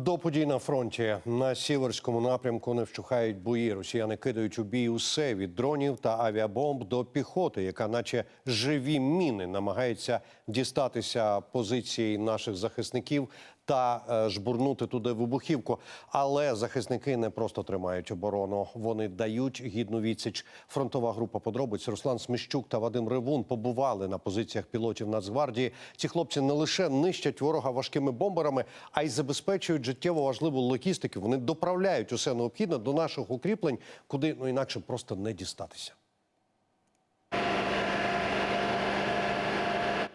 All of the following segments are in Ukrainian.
До подій на фронті на сіверському напрямку не вщухають бої. Росіяни кидають у бій усе від дронів та авіабомб до піхоти, яка, наче живі міни, намагається дістатися позиції наших захисників та е, жбурнути туди вибухівку. Але захисники не просто тримають оборону, вони дають гідну відсіч. Фронтова група подробиць Руслан Сміщук та Вадим Ривун побували на позиціях пілотів Нацгвардії. Ці хлопці не лише нищать ворога важкими бомберами, а й забезпечують життєво важливу логістику. Вони доправляють усе необхідне до наших укріплень, куди ну інакше просто не дістатися.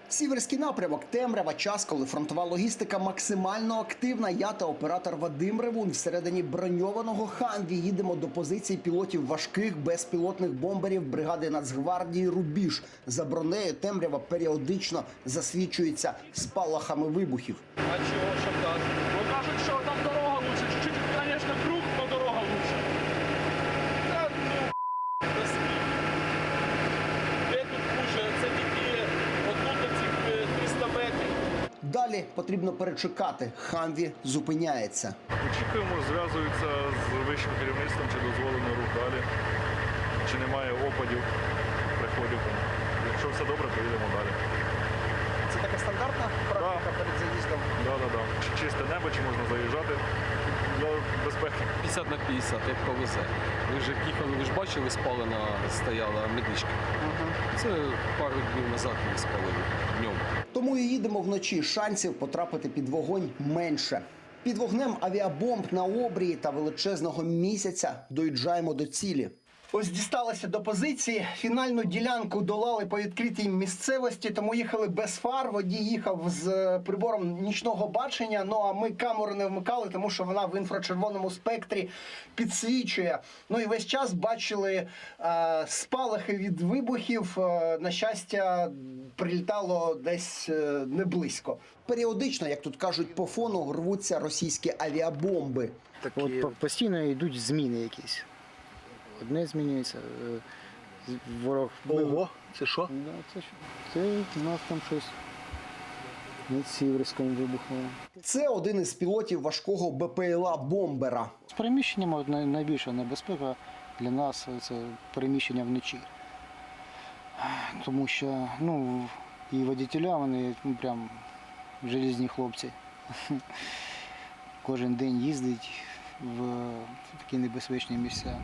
Сіверський напрямок темрява час, коли фронтова логістика максимально активна. Я та оператор Вадим Ревун всередині броньованого ханві їдемо до позицій пілотів важких безпілотних бомберів бригади Нацгвардії Рубіж. За бронею темрява періодично засвічується спалахами вибухів. А чого, що так? Ну кажуть, що там дорога лучше. Чуть-чуть, звісно, круг, но дорога лучше. Та ну, без слів. Де тут хуже? Це тільки отут до цих е, 300 метрів. Далі потрібно перечекати. Ханві зупиняється. Очікуємо, зв'язується з вищим керівництвом, чи дозволено рух далі, чи немає опадів, приходів. Якщо все добре, поїдемо далі. Це така стандартна практика перед заїздом. Да, да, да. Чи Чисте небо, чи можна заїжджати для безпеки. 50 на 50, як повезе. Ви вже їхали, ви ж бачили, спалена стояла медичка. Це пару днів назад ми спалили днем. Тому і їдемо вночі. Шансів потрапити під вогонь менше. Під вогнем авіабомб на обрії та величезного місяця доїжджаємо до цілі. Ось дісталися до позиції. Фінальну ділянку долали по відкритій місцевості, тому їхали без фар. Водій їхав з е, прибором нічного бачення. Ну а ми камеру не вмикали, тому що вона в інфрачервоному спектрі підсвічує. Ну і весь час бачили е, спалахи від вибухів. Е, на щастя, прилітало десь е, не близько. Періодично, як тут кажуть, по фону рвуться російські авіабомби. От постійно йдуть зміни якісь. Одне змінюється. е, Ворог. Ого, це що? Да, це, що? це у нас там щось над Сіверськом вибухнуло. Це один із пілотів важкого БПЛА бомбера. З най- найбільша небезпека для нас це переміщення вночі. Тому що ну, і водітеля, вони ну, прям желізні хлопці. Кожен день їздить в такі небезпечні місця.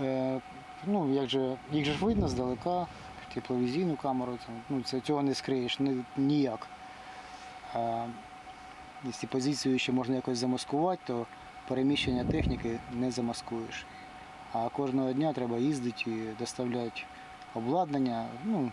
Е, ну, як же, їх же ж видно здалека, тепловізійну камеру, ну, це, цього не скриєш ні, ніяк. А, Якщо позицію ще можна якось замаскувати, то переміщення техніки не замаскуєш. А кожного дня треба їздити і доставляти обладнання, ну,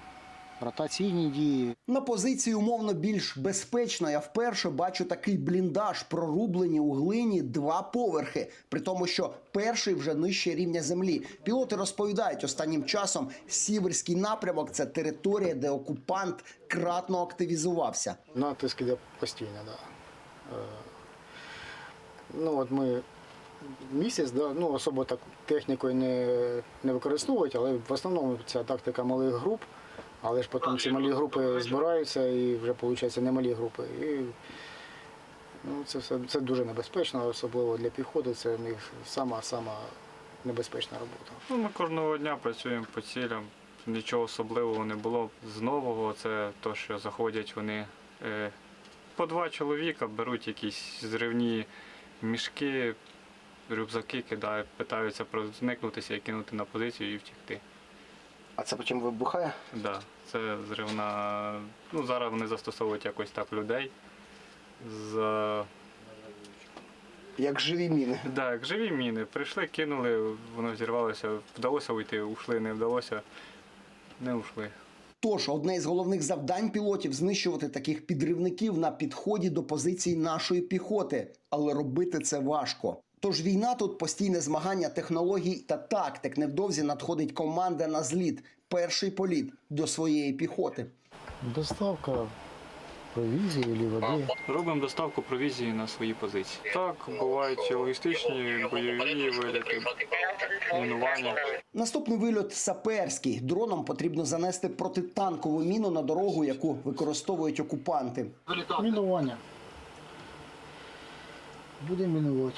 ротаційні дії. На позиції умовно більш безпечно. Я вперше бачу такий бліндаж, прорублені у глині два поверхи. При тому, що перший вже нижче рівня землі. Пілоти розповідають останнім часом, сіверський напрямок це територія, де окупант кратно активізувався. Натиск іде постійно. Да. Е, ну, от ми місяць, да, ну, особо так технікою не, не використовують, але в основному ця тактика малих груп, але ж потім ці малі групи збираються і вже виходить немалі групи. І, ну, це все це дуже небезпечно, особливо для піхоти, це в них сама-сама небезпечна робота. Ну, ми кожного дня працюємо по цілям. Нічого особливого не було з нового. Це те, що заходять вони е, по два чоловіка, беруть якісь зривні мішки, рюкзаки кидають, питаються проникнутися і кинути на позицію і втекти. А це потім вибухає? Да, це зривна. Ну, зараз вони застосовують якось так людей. За... Як живі міни. Да, як живі міни. Прийшли, кинули, воно зірвалося, вдалося уйти, ушли, не вдалося, не ушли. Тож одне із головних завдань пілотів знищувати таких підривників на підході до позицій нашої піхоти, але робити це важко. Тож війна тут постійне змагання технологій та тактик. Невдовзі надходить команда на зліт. Перший політ до своєї піхоти. Доставка провізії або води. Робимо доставку провізії на свої позиції. Так, бувають логістичні, бойові виліти, мінування. Наступний вильот саперський. Дроном потрібно занести протитанкову міну на дорогу, яку використовують окупанти. Мінування. Будемо мінувати.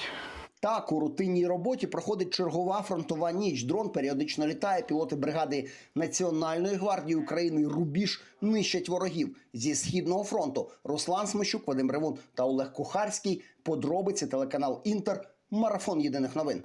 Так, у рутинній роботі проходить чергова фронтова ніч. Дрон періодично літає. Пілоти бригади Національної гвардії України Рубіж нищать ворогів зі східного фронту. Руслан Смещук, Вадим Ревун та Олег Кухарський. Подробиці телеканал Інтер. Марафон єдиних новин.